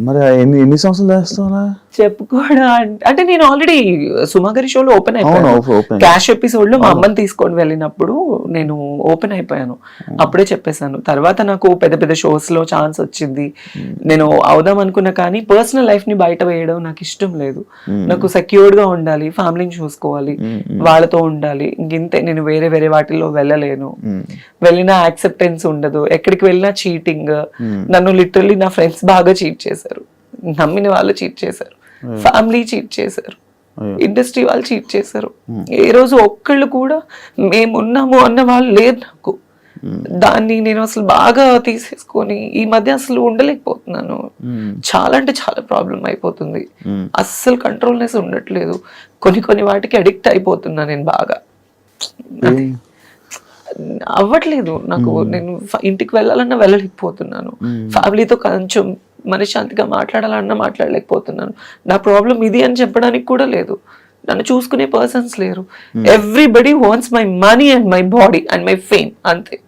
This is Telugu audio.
మరి ఎన్ని ఎన్ని సంవత్సరాలు చేస్తావు అలా చెప్పుకోవడం అంటే- నేను ఆల్రెడీ సుమాగరి షోలో ఓపెన్ అయిపోయాను. క్యాష్ ఎపిసోడ్లో మా అమ్మని తీసుకొని వెళ్ళినప్పుడు నేను ఓపెన్ అయిపోయాను. అప్పుడే చెప్పేశాను. తర్వాత నాకు పెద్ద పెద్ద షోస్లో ఛాన్స్ వచ్చింది. నేను అవుదాం అనుకున్నా కానీ పర్సనల్ లైఫ్ని బయట వేయడం నాకు ఇష్టం లేదు. నాకు సెక్యూర్డ్గా ఉండాలి ఫ్యామిలీని చూసుకోవాలి వాళ్ళతో ఉండాలి. ఇంతే నేను వేరే వేరే వాటిల్లో వెళ్ళలేను. వెళ్ళినా యాక్సెప్టెన్స్ ఉండదు. ఎక్కడికి వెళ్ళినా చీటింగ్ నన్ను లిటరల్లీ నా ఫ్రెండ్స్ బాగా చీట్ చేశారు. నమ్మిన వాళ్ళు చీట్ చేశారు. ఫ్యామిలీ చీట్ చేశారు. ఇండస్ట్రీ వాళ్ళు చీట్ చేశారు. ఏ రోజు ఒక్కళ్ళు కూడా మేమున్నాము అన్న వాళ్ళు లేరు నాకు. దాన్ని నేను అసలు బాగా తీసేసుకొని ఈ మధ్య అసలు ఉండలేకపోతున్నాను. చాలా అంటే చాలా ప్రాబ్లం అయిపోతుంది. అస్సలు కంట్రోల్నెస్ ఉండట్లేదు. కొన్ని కొన్ని వాటికి అడిక్ట్ అయిపోతున్నా నేను బాగా. అవ్వట్లేదు. నాకు నేను ఫ- ఇంటికి వెళ్ళాలన్నా వెళ్ళలేకపోతున్నాను. ఫ్యామిలీతో కొంచెం మనశ్శాంతిగా మాట్లాడాలన్నా మాట్లాడలేకపోతున్నాను. నా ప్రాబ్లం ఇది అని చెప్పడానికి కూడా లేదు. నన్ను చూసుకునే పర్సన్స్ లేరు. Everybody wants my money and my body and my fame అంతే.